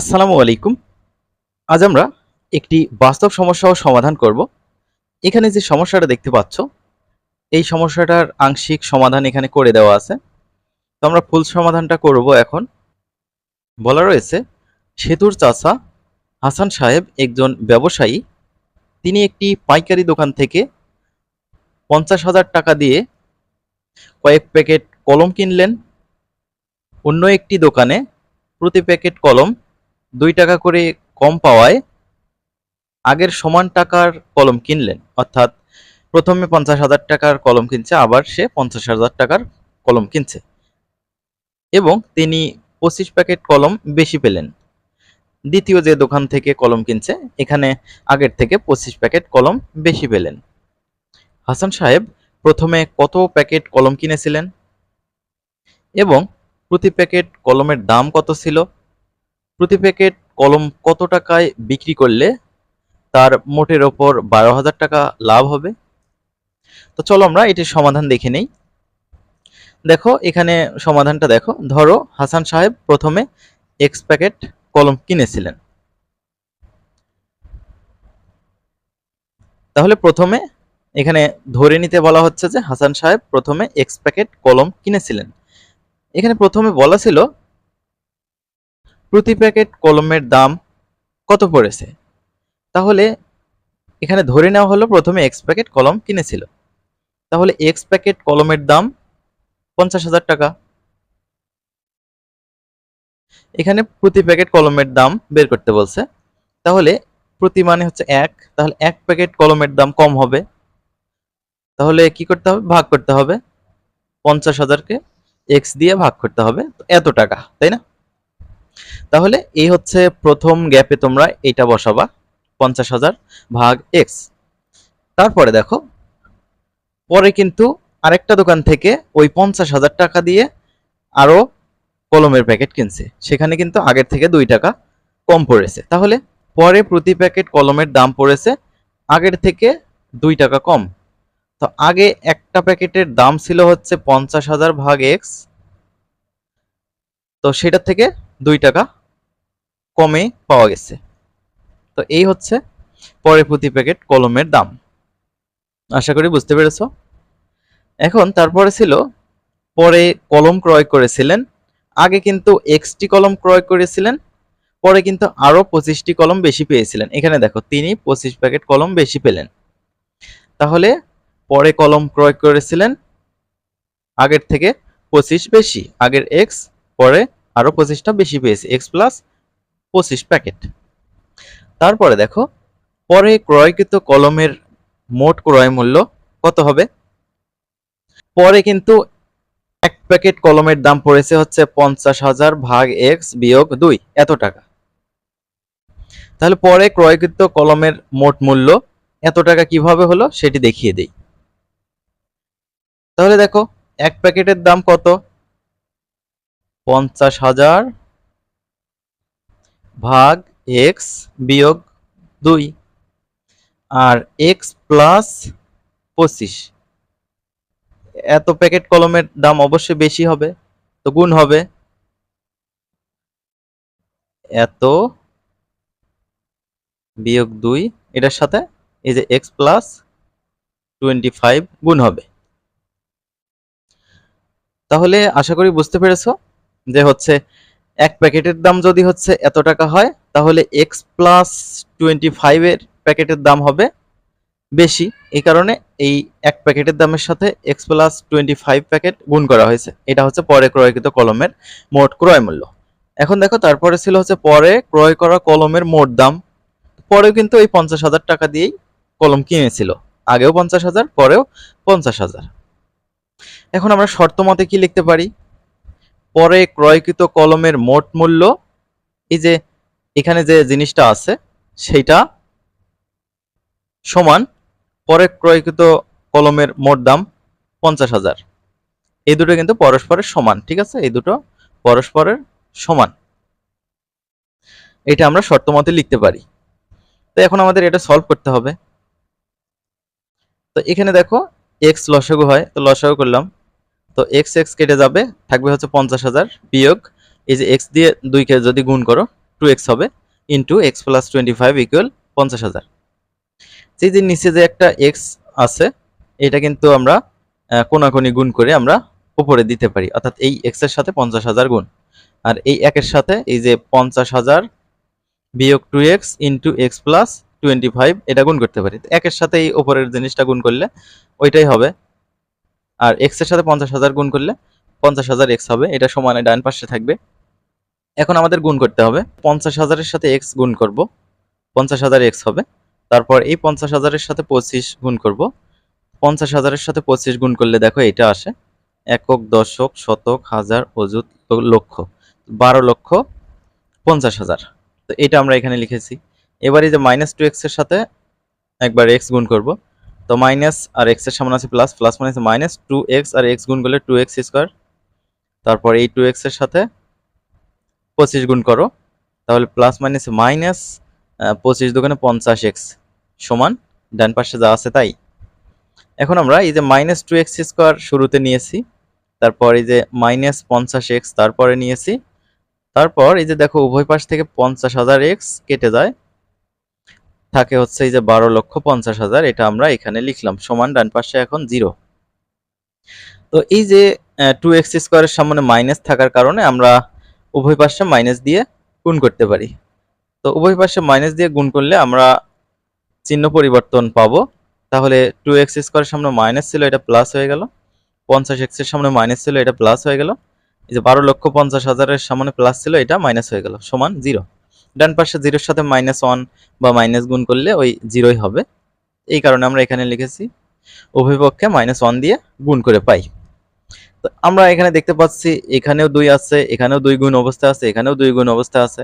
আসসালামু আলাইকুম। আজ আমরা একটি বাস্তব সমস্যাও সমাধান করব। এখানে যে সমস্যাটা দেখতে পাচ্ছ, এই সমস্যাটার আংশিক সমাধান এখানে করে দেওয়া আছে। তো আমরা ফুল সমাধানটা করব এখন। বলা রয়েছে, সেতুর চাচা হাসান সাহেব একজন ব্যবসায়ী। তিনি একটি পাইকারি দোকান থেকে পঞ্চাশ হাজার টাকা দিয়ে কয়েক প্যাকেট কলম কিনলেন। অন্য একটি দোকানে প্রতি প্যাকেট কলম দুই টাকা করে কম পাওয়ায় আগের সমান টাকার কলম কিনলেন। অর্থাৎ প্রথমে পঞ্চাশ হাজার টাকার কলম কিনছে, আবার সে পঞ্চাশ হাজার টাকার কলম কিনছে। এবং তিনি পঁচিশ প্যাকেট কলম বেশি পেলেন। দ্বিতীয় যে দোকান থেকে কলম কিনছে, এখানে আগের থেকে পঁচিশ প্যাকেট কলম বেশি পেলেন। হাসান সাহেব প্রথমে কত প্যাকেট কলম কিনেছিলেন? এবং প্রতি প্যাকেট কলমের দাম কত ছিল? প্রতি প্যাকেট কলম কত টাকায় বিক্রি করলে তার মোটের ওপর বারো হাজার টাকা লাভ হবে? তো চলো আমরা এটির সমাধান দেখে নেই। দেখো, এখানে সমাধানটা দেখো। ধরো, হাসান সাহেব প্রথমে এক্স প্যাকেট কলম কিনেছিলেন। তাহলে প্রথমে এখানে ধরে নিতে বলা হচ্ছে যে হাসান সাহেব প্রথমে এক্স প্যাকেট কলম কিনেছিলেন। এখানে প্রথমে বলা ছিল প্রতি প্যাকেট কলমের দাম কত পড়েছে? তাহলে এখানে ধরে নেওয়া হলো প্রথমে এক্স প্যাকেট কলম কিনেছিল। তাহলে এক্স প্যাকেট কলমের দাম পঞ্চাশ হাজার টাকা। এখানে প্রতি প্যাকেট কলমের দাম বের করতে বলছে। তাহলে প্রতি মানে হচ্ছে এক, তাহলে এক প্যাকেট কলমের দাম কম হবে। তাহলে কি করতে হবে? ভাগ করতে হবে। পঞ্চাশ হাজারকে এক্স দিয়ে ভাগ করতে হবে। এত টাকা, তাই না? তাহলে এই হচ্ছে প্রথম গ্যাপে তোমরা এটা বসাবা, পঞ্চাশ হাজার ভাগ এক্স তারপরে দেখো, পরে কিন্তু আরেকটা দোকান থেকে ওই পঞ্চাশ হাজার টাকা দিয়ে আরও কলমের প্যাকেট কিনছে। সেখানে কিন্তু আগের থেকে দুই টাকা কম পড়েছে। তাহলে পরে প্রতি প্যাকেট কলমের দাম পড়েছে আগের থেকে দুই টাকা কম। তো আগে একটা প্যাকেটের দাম ছিল হচ্ছে পঞ্চাশ হাজার ভাগ এক্স তো সেটা থেকে দুই টাকা কমে পাওয়া গেছে। তো এই হচ্ছে পরে প্রতি প্যাকেট কলমের দাম। আশা করি বুঝতে পেরেছ? এখন তারপরে ছিল, পরে কলম ক্রয় করেছিলেন, আগে কিন্তু এক্সটি কলম ক্রয় করেছিলেন, পরে কিন্তু আরও পঁচিশটি কলম বেশি পেয়েছিলেন। এখানে দেখো, তিনি পঁচিশ প্যাকেট কলম বেশি পেলেন। তাহলে পরে কলম ক্রয় করেছিলেন, আগের থেকে পঁচিশ বেশি, আগের এক্স, পরে আরও পঁচিশটা বেশি পেয়েছে এক্স প্লাস পঁচিশ প্যাকেট তারপরে দেখো, পরে ক্রয়কৃত কলমের মোট ক্রয় মূল্য কত হবে? পরে কিন্তু এক প্যাকেট কলমের দাম পড়েছে হচ্ছে পঞ্চাশ হাজার ভাগ এক্স বিয়োগ দুই, এত টাকা। তাহলে পরে ক্রয়কৃত কলমের মোট মূল্য এত টাকা কীভাবে হলো সেটি দেখিয়ে দেই। তাহলে দেখো, এক প্যাকেটের দাম কত? পঞ্চাশ হাজার ভাগ এক্স বিয়োগ দুই, আর এক্স প্লাস পঁচিশ। এত প্যাকেট কলমের দাম অবশ্যই বেশি হবে, তো গুণ হবে। এত বিয়োগ দুই, এটার সাথে এই যে এক্স প্লাস টোয়েন্টি ফাইভ গুণ হবে। তাহলে আশা করি বুঝতে পেরেছ। যে হচ্ছে এক প্যাকেটের দাম যদি হচ্ছে এত টাকা হয়, তাহলে এক্স প্লাস টোয়েন্টি ফাইভের প্যাকেটের দাম হবে বেশি। এই কারণে এই এক প্যাকেটের দামের সাথে x plus twenty five packet গুণ করা হয়েছে। এটা হচ্ছে পরে ক্রয়কৃত কলমের মোট ক্রয় মূল্য। এখন দেখো, তারপরে ছিল হচ্ছে পরে ক্রয় করা কলমের মোট দাম। পরেও কিন্তু এই পঞ্চাশ হাজার টাকা দিয়েই কলম কিনেছিল। আগেও পঞ্চাশ হাজার, পরেও পঞ্চাশ হাজার। এখন আমরা শর্ত মতে কি লিখতে পারি? পরে ক্রয়কৃত কলমের মোট মূল্য, এই যে এখানে যে জিনিসটা আছে, সেইটা সমান পরে ক্রয়কৃত কলমের মোট দাম পঞ্চাশ হাজার। এই দুটো কিন্তু পরস্পরের সমান, ঠিক আছে? এই দুটো পরস্পরের সমান। এটা আমরা শর্ত মতে লিখতে পারি। তো এখন আমাদের এটা সলভ করতে হবে। তো এখানে দেখো এক্স লসাগু হয়, তো লসাগু করলাম তো এক্স এক্স কেটে যাবে, থাকবে হচ্ছে পঞ্চাশ হাজার বিয়োগ, এই যে এক্স দিয়ে দুইকে যদি গুণ করো টু এক্স হবে into x plus twenty five equal পঞ্চাশ হাজার। যে যে নিচে যে একটা এক্স আছে, এটা কিন্তু আমরা কোনাকুনি গুণ করে আমরা উপরে দিতে পারি, অর্থাৎ এই এক্সের সাথে পঞ্চাশ হাজার গুণ। আর এই একের সাথে এই যে পঞ্চাশ হাজার বিয়োগ two x into x plus twenty five এটা গুণ করতে পারি। একের সাথে এই উপরের জিনিসটা গুণ করলে, ওইটাই হবে আর এক্সের সাথে পঞ্চাশ হাজার গুণ করলে পঞ্চাশ হাজার এক্স হবে। এটা সমানে ডান পাশে থাকবে। এখন আমাদের গুণ করতে হবে। পঞ্চাশ হাজারের সাথে এক্স গুণ করব। পঞ্চাশ হাজার এক্স হবে। তারপর এই পঞ্চাশ হাজারের সাথে পঁচিশ গুণ করব। পঞ্চাশ হাজারের সাথে পঁচিশ গুণ করলে দেখো এটা আসে একক, দশক, শতক, হাজার, অযুত লক্ষ। বারো লক্ষ পঞ্চাশ হাজার। তো এটা আমরা এখানে লিখেছি। এবার যে মাইনাস টু এক্সের সাথে একবার এক্স গুণ করব। তো মাইনাস আর এক্সের সামনে আছে প্লাস প্লাস মানে মাইনাস টু এক্স আর এক্স গুণ করলে টু এক্স স্কোয়ার তারপর এই টু এক্সের সাথে পঁচিশ গুণ করো। তাহলে প্লাস মাইনাস মাইনাস পঁচিশ দোকানে পঞ্চাশ এক্স সমান, ডান পাশে যা আছে তাই। এখন আমরা এই যে মাইনাস টু এক্স স্কোয়ার শুরুতে নিয়েছি, তারপর এই যে মাইনাস পঞ্চাশ এক্স তারপরে নিয়েছি। তারপর এই যে দেখো উভয় পাশ থেকে পঞ্চাশ হাজার এক্স কেটে যায়। থাকে হচ্ছে এই যে বারো লক্ষ পঞ্চাশ হাজার, এটা আমরা এখানে লিখলাম। সমান ডান পাশে এখন জিরো। তো এই যে টু এক্স স্কোয়ারের সামনে মাইনাস থাকার কারণে আমরা উভয় পাশে মাইনাস দিয়ে গুণ করতে পারি। তো উভয় পাশে মাইনাস দিয়ে গুণ করলে আমরা চিহ্ন পরিবর্তন পাবো। তাহলে টু এক্স স্কোয়ারের সামনে মাইনাস ছিল, এটা প্লাস হয়ে গেল। পঞ্চাশ এক্সের সামনে মাইনাস ছিল, এটা প্লাস হয়ে গেল। এই যে বারো লক্ষ পঞ্চাশ হাজারের সামনে প্লাস ছিল, এটা মাইনাস হয়ে গেল। সমান জিরো। ডান পাশে জিরোর সাথে মাইনাস ওয়ান বা মাইনাস গুণ করলে ওই জিরোই হবে। এই কারণে আমরা এখানে লিখেছি উভয় পক্ষে মাইনাস ওয়ান দিয়ে গুণ করে পাই। তো আমরা এখানে দেখতে পাচ্ছি, এখানেও দুই আছে, এখানেও দুই গুণ অবস্থা আছে, এখানেও দুই গুণ অবস্থা আছে।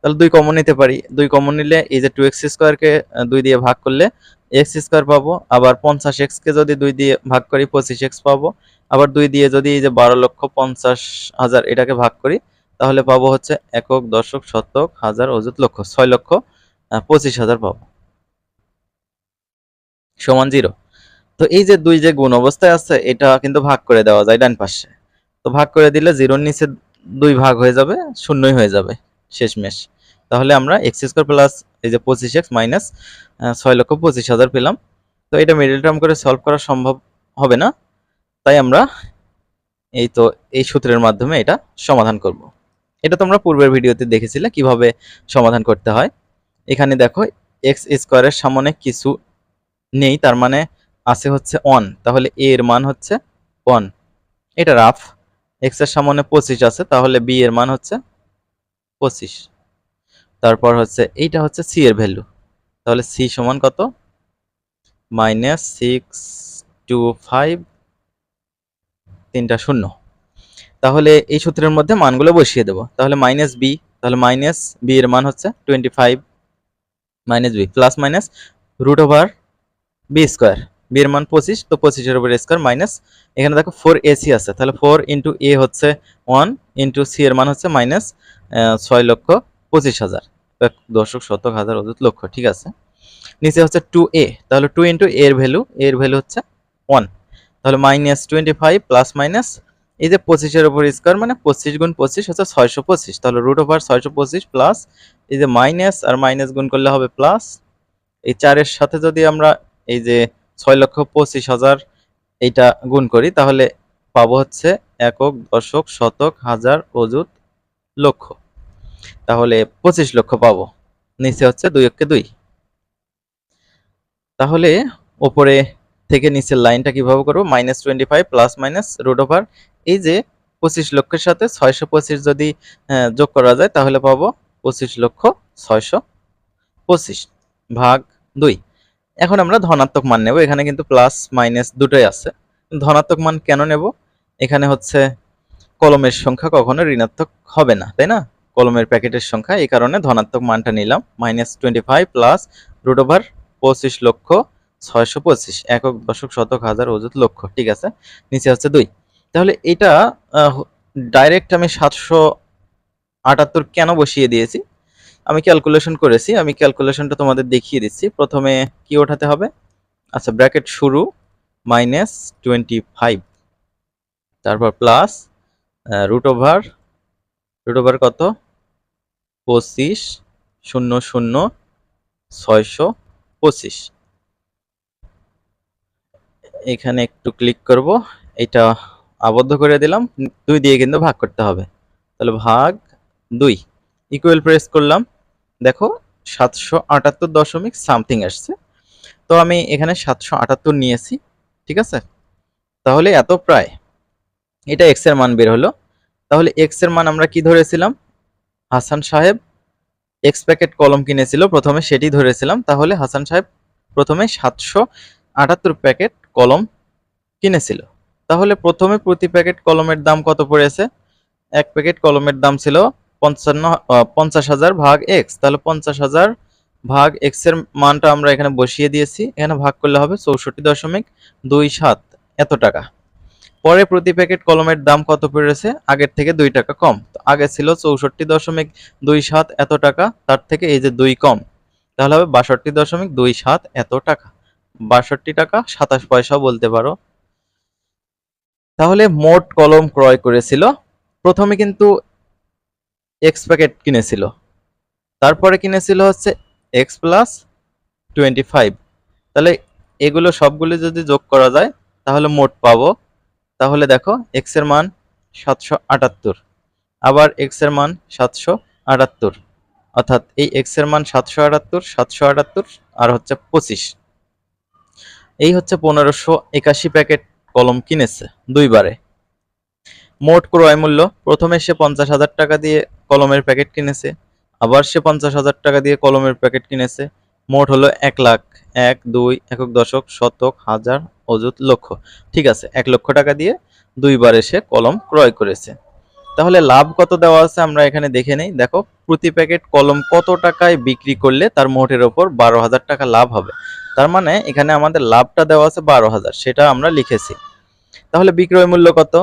তাহলে দুই কমন নিতে পারি। দুই কমন নিলে এই যে টু এক্স স্কোয়ারকে দুই দিয়ে ভাগ করলে এক্স স্কোয়ার পাবো, আবার পঞ্চাশ এক্সকে যদি দুই দিয়ে ভাগ করি, পঁচিশ এক্স পাবো। আবার দুই দিয়ে যদি এই যে বারো লক্ষ পঞ্চাশ হাজার এটাকে ভাগ করি তাহলে পাবো হচ্ছে একক, দশক, শতক, হাজার, অযুত লক্ষ, ছয় লক্ষ পঁচিশ হাজার পাবো। সমান জিরো। তো এই যে দুই যে গুণ অবস্থায় আছে, এটা কিন্তু ভাগ করে দেওয়া যায় ডান পাশে। তো ভাগ করে দিলে জিরোর নিচে দুই ভাগ হয়ে যাবে, শূন্যই হয়ে যাবে শেষমেশ। তাহলে আমরা এক্স স্কোয়ার প্লাস এই যে পঁচিশ এক্স মাইনাস ছয় লক্ষ পঁচিশ হাজার পেলাম। তো এটা মিডল টার্ম করে সলভ করা সম্ভব হবে না। তাই আমরা এই তো এই সূত্রের মাধ্যমে এটা সমাধান করব। এটা তোমরা পূর্বের ভিডিওতে দেখেছিলে কীভাবে সমাধান করতে হয়। এখানে দেখো এক্স স্কোয়ারের সামনে কিছু নেই, তার মানে আছে হচ্ছে ওয়ান তাহলে এ এর মান হচ্ছে ওয়ান এটা রাফ এক্সের সামনে পঁচিশ আছে, তাহলে বি এর মান হচ্ছে পঁচিশ। তারপর হচ্ছে, এইটা হচ্ছে সি এর ভ্যালু তাহলে সি সমান কত? মাইনাস সিক্স টু ফাইভ তিনটা শূন্য। তাহলে এই সূত্রের মধ্যে মানগুলো বসিয়ে দেবো। তাহলে মাইনাস বি তাহলে মাইনাস বি এর মান হচ্ছে twenty five minus b plus minus root over b square b এর মান পঁচিশ, তো পঁচিশের উপর স্কোয়ার মাইনাস এখানে দেখো ফোর এসি আছে, তাহলে ফোর ইন্টু এ হচ্ছে ওয়ান ইন্টু সি এর মান হচ্ছে মাইনাস ছয় লক্ষ পঁচিশ হাজার। দশক, শতক, হাজার, অযুত লক্ষ, ঠিক আছে? নিচে হচ্ছে টু এ তাহলে টু ইন্টু এর ভ্যালু এর ভ্যালু হচ্ছে ওয়ান তাহলে minus twenty five plus minus এই যে পঁচিশের উপর স্কোয়ার মানে পঁচিশ গুণ পঁচিশ হচ্ছে ছয়শো পঁচিশ। তাহলে রুট ওভার ছয়শো পঁচিশ প্লাস এই যে মাইনাস আর মাইনাস গুণ করলে হবে প্লাস এই চারের সাথে যদি আমরা এই যে ছয় লক্ষ পঁচিশ হাজার এইটা গুণ করি, তাহলে পাবো হচ্ছে একক, দশক, শতক, হাজার, অযুত, লক্ষ। তাহলে পঁচিশ লক্ষ পাবো, নিচে হচ্ছে দুই অক্ষে দুই। তাহলে ওপরে থেকে নিচের লাইনটা কীভাবে করব? Minus twenty five plus minus root over এই যে পঁচিশ লক্ষের সাথে ছয়শো পঁচিশ যদি আহ, যোগ করা যায় তাহলে পাবো পঁচিশ লক্ষ ছয়শো পঁচিশ ভাগ দুই। এখন আমরা ধনাত্মক মান নেব এখানে কিন্তু প্লাস মাইনাস দুটোই আছে। ধনাত্মক মান কেন নেব? এখানে হচ্ছে কলমের সংখ্যা কখনো ঋণাত্মক হবে না তাই না? কলমের প্যাকেটের সংখ্যা এই কারণে ধনাত্মক মানটা নিলাম minus twenty five plus root over পঁচিশ লক্ষ ছয়শো পঁচিশ একক দশক শতক হাজার অযুত লক্ষ ঠিক আছে? নিচে হচ্ছে দুই। তাহলে এটা ডাইরেক্ট আমি সাতশো আটাত্তর কেন বসিয়ে দিয়েছি? আমি ক্যালকুলেশন করেছি, আমি ক্যালকুলেশনটা তোমাদের দেখিয়ে দিচ্ছি। প্রথমে কি ওঠাতে হবে? আচ্ছা ব্র্যাকেট শুরু মাইনাস টোয়েন্টি ফাইভ তারপর plus root over root over কত? পঁচিশ, শূন্য শূন্য, ছয়শো পঁচিশ। এখানে একটু ক্লিক করব, এটা আবদ্ধ করে দিলাম, দুই দিয়ে কিন্তু ভাগ করতে হবে। তাহলে ভাগ দুই। ইকুয়াল প্রেস করলাম। দেখো, সাতশো আটাত্তর দশমিক সামথিং আসছে। তো আমি এখানে সাতশো আটাত্তর নিয়েছি, ঠিক আছে? তাহলে এত প্রায়। এটা এক্সের মান বের হলো। তাহলে এক্সের মান আমরা কি ধরেছিলাম? হাসান সাহেব এক্স প্যাকেট কলম কিনেছিল, প্রথমে সেটি ধরেছিলাম। তাহলে হাসান সাহেব প্রথমে সাতশো আটাত্তর প্যাকেট কলম কিনেছিল। তাহলে প্রথমে প্রতি প্যাকেট কলমের দাম কত পড়েছে? এক প্যাকেট কলমের দাম ছিল পঞ্চান্ন পঞ্চাশ হাজার ভাগ এক্স তাহলে পঞ্চাশ হাজার ভাগ এক্সের মানটা আমরা এখানে বসিয়ে দিয়েছি। এখানে ভাগ করলে হবে চৌষট্টি দশমিক দুই সাত এত টাকা। পরে প্রতি প্যাকেট কলমের দাম কত পড়েছে? আগের থেকে দুই টাকা কম। তো আগে ছিল চৌষট্টি দশমিক দুই সাত এত টাকা, তার থেকে এই যে দুই কম, তাহলে হবে বাষট্টি দশমিক দুই সাত এত টাকা। বাষট্টি টাকা সাতাশ পয়সাও বলতে পারো। তাহলে মোট কলম ক্রয় করেছিল। প্রথমে কিন্তু এক্স প্যাকেট কিনেছিল। তারপরে কিনেছিল হচ্ছে এক্স প্লাস টোয়েন্টি ফাইভ তাহলে এগুলো সবগুলো যদি যোগ করা যায়, তাহলে মোট পাবো। তাহলে দেখো এক্সের মান সাতশো আটাত্তর। আবার এক্সের মান সাতশো আটাত্তর। অর্থাৎ এই এক্সের মান সাতশো আটাত্তর সাতশো আটাত্তর, আর হচ্ছে পঁচিশ। এই হচ্ছে পনেরোশো একাশি প্যাকেট কলম কিনেছে, দুইবারে। মোট ক্রয় মূল্য, প্রথমে সে পঞ্চাশ হাজার টাকা দিয়ে কলমের প্যাকেট কিনেছে, আবার সে পঞ্চাশ হাজার টাকা দিয়ে কলমের প্যাকেট কিনেছে। মোট হলো এক লাখ এক, দুই, একক দশক, শতক, হাজার, অযুত লক্ষ। ঠিক আছে, এক লক্ষ টাকা দিয়ে দুইবারে সে কলম ক্রয় করেছে। তাহলে লাভ কত দেওয়া আছে আমরা এখানে দেখে নেই। দেখো, প্রতি প্যাকেট কলম কত টাকায় বিক্রি করলে তার মোটের ওপর বারো হাজার টাকা লাভ হবে। তার মানে এখানে আমাদের লাভটা দেওয়া আছে বারো হাজার, সেটা আমরা লিখেছি। তাহলে বিক্রয় মূল্য কত?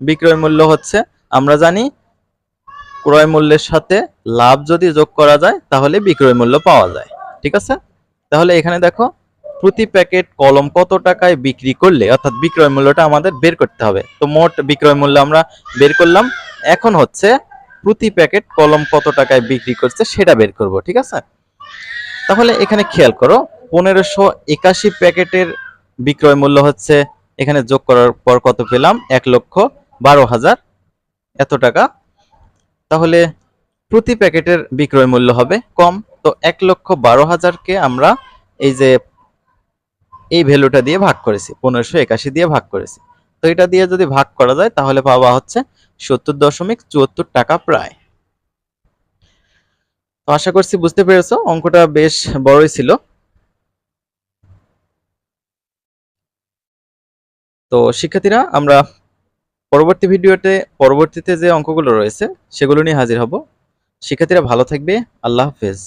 বিক্রয় মূল্য হচ্ছে, আমরা জানি ক্রয় মূল্যের সাথে লাভ যদি যোগ করা যায়, তাহলে বিক্রয় মূল্য পাওয়া যায়। ঠিক আছে? তাহলে এখানে দেখো, প্রতি প্যাকেট কলম কত টাকায় বিক্রি করলে, অর্থাৎ বিক্রয় মূল্যটা আমাদের বের করতে হবে। তো মোট বিক্রয় মূল্য আমরা বের করলাম এখন হচ্ছে প্রতি প্যাকেট কলম কত টাকায় বিক্রি করছে সেটা বের করব, ঠিক আছে? তাহলে এখানে খেয়াল করো, পনেরোশো একাশি প্যাকেটের বিক্রয় মূল্য হচ্ছে, এখানে যোগ করার পর কত পেলাম? এক লক্ষ বারো হাজার। এত টাকা। তাহলে প্রতি প্যাকেটের বিক্রয় মূল্য হবে কম, তো এক লক্ষ বারো হাজারকে আমরা এই যে, এই ভ্যালুটা দিয়ে ভাগ করেছি, পনেরোশো একাশি দিয়ে ভাগ করেছি। এটা দিয়ে যদি ভাগ করা যায়, তাহলে পাওয়া হচ্ছে সত্তর দশমিক চুয়াত্তর টাকা প্রায়। তো আশা করছি বুঝতে পেরেছ, অঙ্কটা বেশ বড়ই ছিল। তো শিক্ষার্থীরা, আমরা পরবর্তী ভিডিওতে, পরবর্তীতে যে অঙ্কগুলো রয়েছে, সেগুলো নিয়ে হাজির হব। শিক্ষার্থীরা ভালো থাকবে, আল্লাহ হাফেজ।